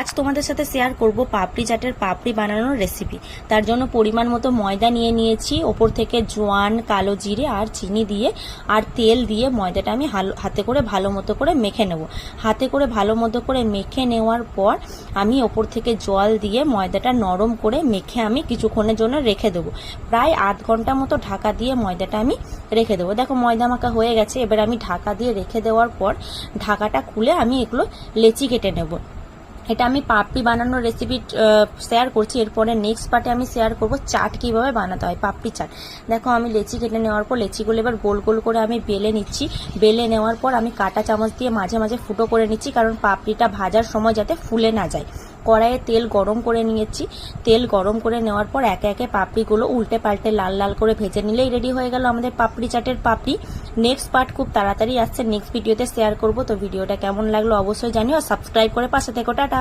আজ তোমাদের সাথে শেয়ার করব, পাপড়ি চাটের পাপড়ি বানানোর রেসিপি তার জন্য পরিমাণ মতো ময়দা নিয়ে নিয়েছি, ওপর থেকে জোয়ান, কালো জিরে আর চিনি দিয়ে, আর তেল দিয়ে ময়দাটা আমি হাতে করে ভালো মতো করে মেখে নেব। হাতে করে ভালো মতো করে মেখে নেওয়ার পর আমি ওপর থেকে জল দিয়ে ময়দাটা নরম করে মেখে আমি কিছুক্ষণের জন্য রেখে দেবো। প্রায় আধ ঘণ্টা মতো ঢাকা দিয়ে ময়দাটা আমি রেখে দেবো। দেখো ময়দা মাখা হয়ে গেছে, এবার আমি ঢাকা দিয়ে রেখে দেওয়ার পর ঢাকাটা খুলে আমি এগুলো লেচি কেটে নেব। এটা আমি পাপড়ি বানানোর রেসিপি শেয়ার করছি। এরপরে নেক্সট পার্টে আমি শেয়ার করব চাট কীভাবে বানাতে হয়, পাপড়ি চাট। দেখো, আমি লেচি কেটে নেওয়ার পর লেচিগুলো এবার গোল গোল করে আমি বেলে নিচ্ছি। বেলে নেওয়ার পর আমি কাটা চামচ দিয়ে মাঝে মাঝে ফুটো করে নিচ্ছি, কারণ পাপড়িটা ভাজার সময় যাতে ফুলে না যায়। কড়াইয়ে তেল গরম করে নিয়েছি। তেল গরম করে নেওয়ার পর একে একে পাপড়িগুলো উল্টে পাল্টে লাল লাল করে ভেজে নিলেই রেডি হয়ে গেল আমাদের পাপড়ি চাটের পাপড়ি। নেক্সট পার্ট খুব তাড়াতাড়ি আসছে নেক্সট ভিডিওতে শেয়ার করব। তো ভিডিওটা কেমন লাগল অবশ্যই জানিও। সাবস্ক্রাইব করে পাশে থেকো, টাটা।